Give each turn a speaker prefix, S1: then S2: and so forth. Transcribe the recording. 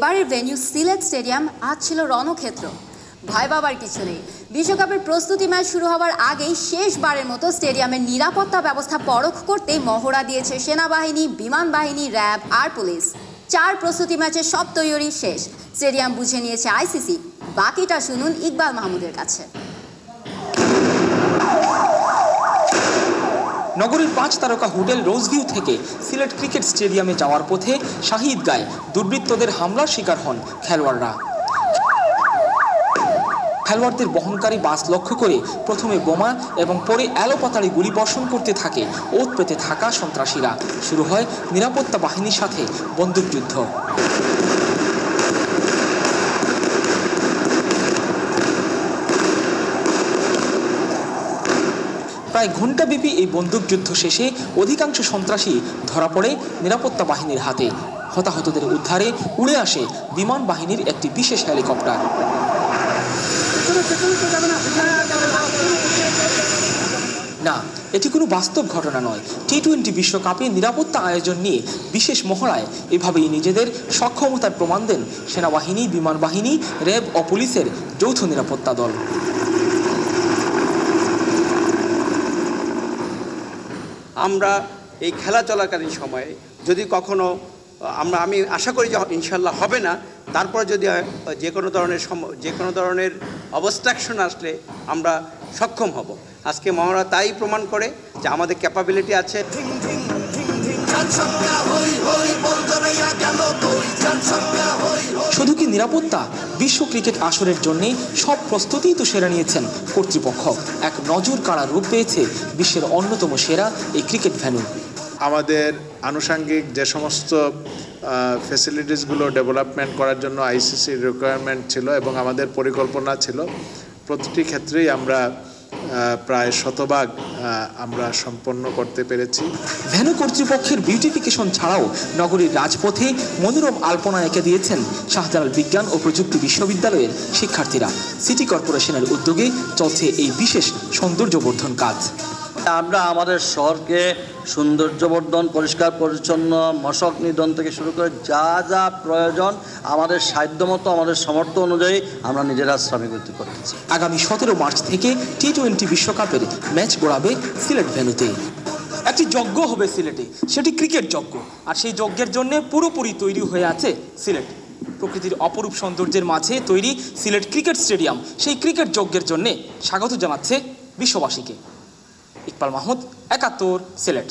S1: এবারের venue Sylhet stadium আজ ছিল রণক্ষেত্র। ভয় পাবার কিছু নেই বিশ্বকাপের প্রস্তুতি ম্যাচ শুরু হওয়ার আগেই শেষবারের মতো স্টেডিয়ামের নিরাপত্তা ব্যবস্থা পরখ করতে মহড়া দিয়েছে সেনাবাহিনী, বিমান বাহিনী, র্যাব আর পুলিশ। চার প্রস্তুতি ম্যাচে সব তৈরি শেষ। স্টেডিয়াম বুঝে নিয়েছে আইসিসি। বাকিটা শুনুন ইকবাল মাহমুদের কাছে।
S2: নগরীর পাঁচ তারকা হোটেল রোজভিউ থেকে সিলেট ক্রিকেট স্টেডিয়ামে যাওয়ার পথে শাহিদ গায়ে দুর্বৃত্তদের হামলার শিকার হন খেলোয়াড়রা। খেলোয়াড়দের বহনকারী বাস লক্ষ্য করে প্রথমে বোমা এবং পরে অ্যালোপাতাড়ি গুলি বর্ষণ করতে থাকে, ওত পেতে থাকা সন্ত্রাসীরা। শুরু হয় নিরাপত্তা বাহিনীর সাথে বন্দুকযুদ্ধ। প্রায় ঘণ্টাব্যাপী এই বন্দুকযুদ্ধ শেষে অধিকাংশ সন্ত্রাসী ধরা পড়ে নিরাপত্তা বাহিনীর হাতে। হতাহতদের উদ্ধারে উড়ে আসে বিমান বাহিনীর একটি বিশেষ হেলিকপ্টার। না, এটি কোনো বাস্তব ঘটনা নয়। টি টোয়েন্টি বিশ্বকাপে নিরাপত্তা আয়োজন নিয়ে বিশেষ মহড়ায় এভাবেই নিজেদের সক্ষমতার প্রমাণ দেন সেনাবাহিনী, বিমান বাহিনী, র্যাব ও পুলিশের যৌথ নিরাপত্তা দল।
S3: আমরা এই খেলা চলাকালীন সময়ে যদি কখনো, আমরা, আমি আশা করি যে ইনশাল্লাহ হবে না। তারপর যদি যে কোনো ধরনের সম- যে কোনো ধরনের অবস্ট্রাকশন আসলে আমরা সক্ষম হব। আজকে মহারা তাই প্রমাণ করে যে আমাদের ক্যাপাবিলিটি আছে।
S2: শুধু কি নিরাপত্তা বিশ্ব ক্রিকেট আসরের জন্য সব প্রস্তুতিই তো সেরা নিয়েছেন কর্তৃপক্ষ। এক নজর কাড়া রূপ পেয়েছে বিশ্বের অন্যতম সেরা এই ক্রিকেট ভ্যানু।
S4: আমাদের আনুষাঙ্গিক যে সমস্ত ফেসিলিটিসগুলো ডেভেলপমেন্ট করার জন্য আইসিসির রিকোয়ারমেন্ট ছিল এবং আমাদের পরিকল্পনা ছিল, প্রতিটি ক্ষেত্রেই আমরা প্রায় শতভাগ আমরা সম্পন্ন করতে পেরেছি।
S2: ভেনু কর্তৃপক্ষের বিউটিফিকেশন ছাড়াও নগরীর রাজপথে মনোরম আলপনা এঁকে দিয়েছেন শাহজালাল বিজ্ঞান ও প্রযুক্তি বিশ্ববিদ্যালয়ের শিক্ষার্থীরা। সিটি কর্পোরেশনের উদ্যোগে চলছে এই বিশেষ সৌন্দর্যবর্ধন কাজ।
S5: আমরা আমাদের শহরকে সৌন্দর্যবর্ধন, পরিষ্কার, পরিচ্ছন্ন, মশক নিধন থেকে শুরু করে যা যা প্রয়োজন, আমাদের সাধ্যমতো, আমাদের সামর্থ্য অনুযায়ী আমরা নিজেরা শ্রমিক করতেছি।
S2: আগামী সতেরো মার্চ থেকে টি টোয়েন্টি বিশ্বকাপের ম্যাচ গড়াবে সিলেট ভ্যানুতে একটি যজ্ঞ হবে সিলেটে, সেটি ক্রিকেট যজ্ঞ, আর সেই যজ্ঞের জন্য পুরোপুরি তৈরি হয়ে আছে সিলেট। প্রকৃতির অপরূপ সৌন্দর্যের মাঝে তৈরি সিলেট ক্রিকেট স্টেডিয়াম, সেই ক্রিকেট যজ্ঞের জন্যে স্বাগত জানাচ্ছে বিশ্ববাসীকে। ইকবাল মাহমুদ একাত্তর সিলেট।